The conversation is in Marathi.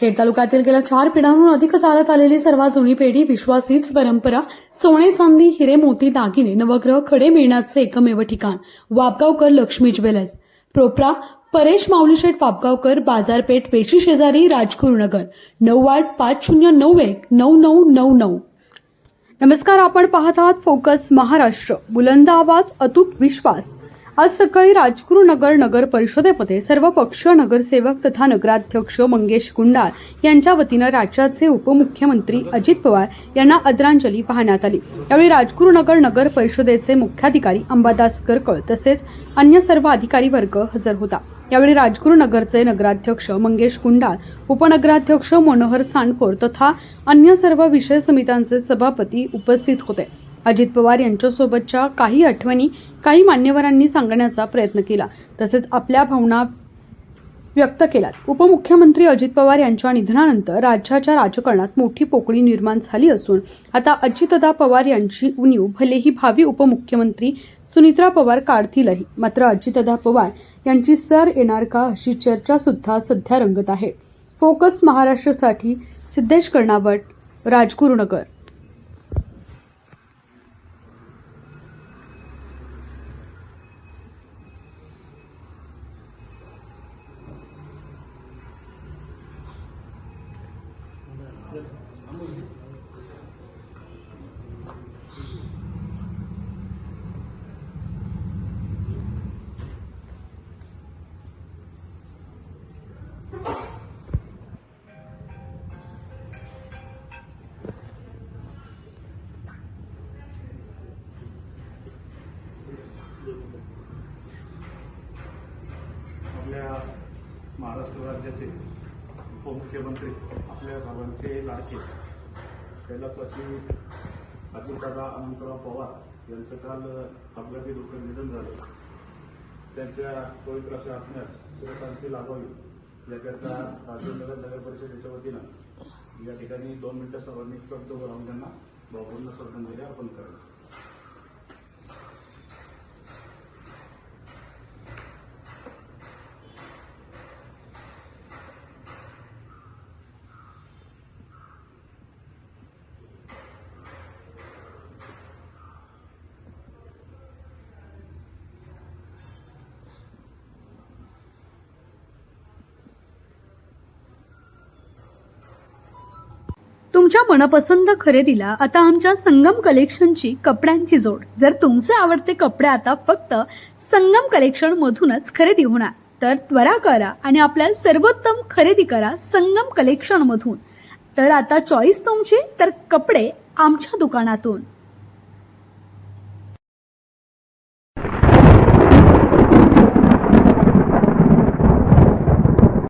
खेड तालुक्यातील गेल्या चार पिढ्यांहून अधिक चालत आलेली सर्वात जुनी पेढी विश्वास हीच परंपरा सोने चांदी हिरे मोती दागिने नवग्रह खडे मिळण्याचे एकमेव ठिकाण वापगावकर लक्ष्मी ज्वेलर्स. प्रोप्रा परेश माऊलीशेठ वापगावकर बाजारपेठ पेशी शेजारी राजगुरुनगर नऊ आठ पाच शून्य नऊ एक नऊ नऊ नऊ नऊ. नमस्कार आपण पाहत आहात फोकस महाराष्ट्र. बुलंद आवाज अतूट विश्वास. आज सकाळी राजगुरुनगर नगर नगर परिषदेमध्ये सर्व पक्ष नगरसेवक तथा नगराध्यक्ष मंगेश गुंडाळ यांच्या वतीनं राज्याचे उपमुख्यमंत्री अजित पवार यांना आदरांजली वाहण्यात आली. यावेळी राजगुरुनगर नगर परिषदेचे मुख्याधिकारी अंबादास करकळ तसेच अन्य सर्व अधिकारी वर्ग हजर होता. यावेळी राजगुरुनगरचे नगराध्यक्ष मंगेश गुंडाळ उपनगराध्यक्ष मनोहर सांडपोर तथा अन्य सर्व विषय समित्यांचे सभापती उपस्थित होते. अजित पवार यांच्यासोबतच्या काही आठवणी काही मान्यवरांनी सांगण्याचा प्रयत्न केला. तसेच आपल्या भावना व्यक्त केल्यात. उपमुख्यमंत्री अजित पवार यांच्या निधनानंतर राज्याच्या राजकारणात मोठी पोकळी निर्माण झाली असून आता अजितदा पवार यांची उणीव भलेही भावी उपमुख्यमंत्री सुनित्रा पवार काढतीलही मात्र अजितदा पवार यांची सर येणार का अशी चर्चा सुद्धा सध्या रंगत आहे. फोकस महाराष्ट्रासाठी सिद्धेश कर्णावट राजगुरुनगर. राज्याचे उपमुख्यमंत्री. आपल्या सर्वांचे लाडके. कैलासवासी अजितदादा अनंतराव पवार यांचं काल अपघाती दुःखद निधन झालं. त्यांच्या पवित्र अशा आत्म्यास सुखशांती लाभावी. याकरता राजेंद्र नगर परिषदेच्या वतीनं या ठिकाणी दोन मिनिटं सर्वांनी स्तब्ध राहून त्यांना भावपूर्ण श्रद्धांजली अर्पण करावी तुमच्या मनपसंत खरेदीला आता आमच्या संगम कलेक्शनची कपड्यांची जोड. जर तुमचे आवडते कपडे आता फक्त संगम कलेक्शन मधूनच खरेदी होणार तर त्वरा करा आणि आपल्या सर्वोत्तम खरेदी करा संगम कलेक्शन मधून तर आता चॉईस तुमची तर कपडे आमच्या दुकानातून.